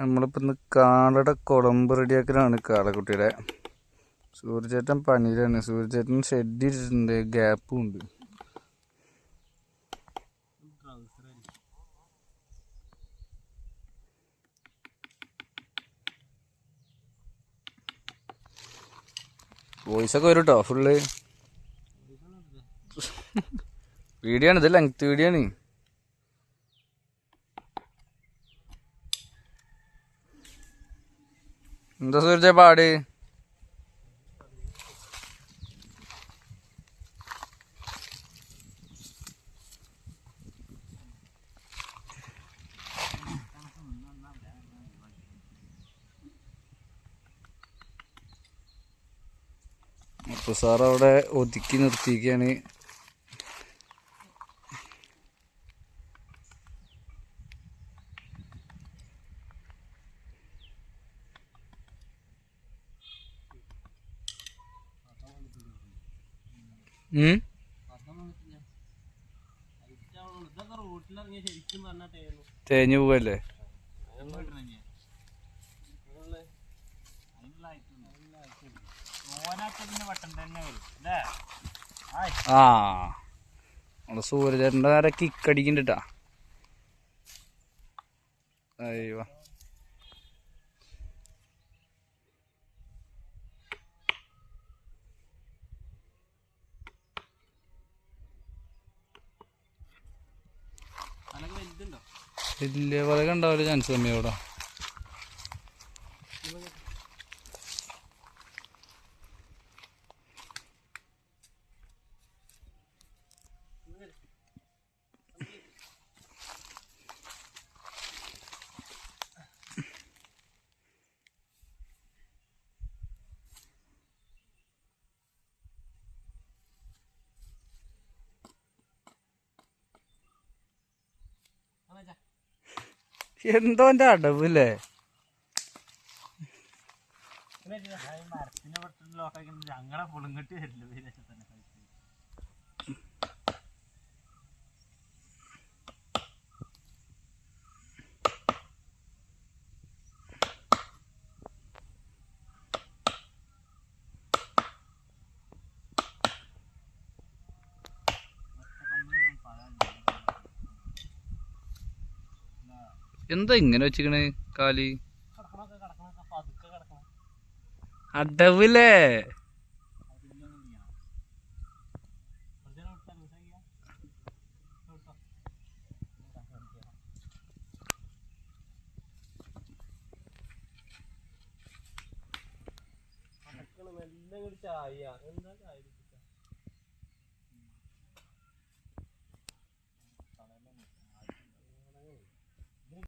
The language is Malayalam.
നമ്മളിപ്പോ ഇന്ന് കാടയുടെ കുളമ്പ് റെഡിയാക്കലാണ് കാളക്കുട്ടിയുടെ. സൂര്യചേട്ടൻ പനിയിലാണ് സൂര്യചേട്ടൻ ഷെഡ് ഇട്ടിട്ടുണ്ട്. ഗ്യാപ്പും ഉണ്ട്. വോയിസ് ഒക്കെ വരും കേട്ടോ ഫുള്ള് വീഡിയോ ആണ് ഇത് ലെങ്ത് വീഡിയോ ആണ്. എന്താ സൂര്യ പാട്? അപ്പൊ സാർ അവിടെ ഒതുക്കി നിർത്തിയിരിക്കുകയാണ്. തേഞ്ഞു പോവല്ലേ? ആ. നമ്മളെ സൂര്യചേട്ടന്റെ നേരെ കിക്കടിക്കണ്ടിട്ടാ അയ്യോ. വലിയ വലക ഉണ്ടാവില്ല ചാൻസ് കമ്മിയോടാ എന്തോ എന്റെ അടവില്ലേ ഞങ്ങളെ പുളുങ്കട്ടി വരില്ല. എന്താ ഇങ്ങനെ വെച്ചിക്കണ് കാലി? അടവില്ലേ ചായ. എന്താ ചായ?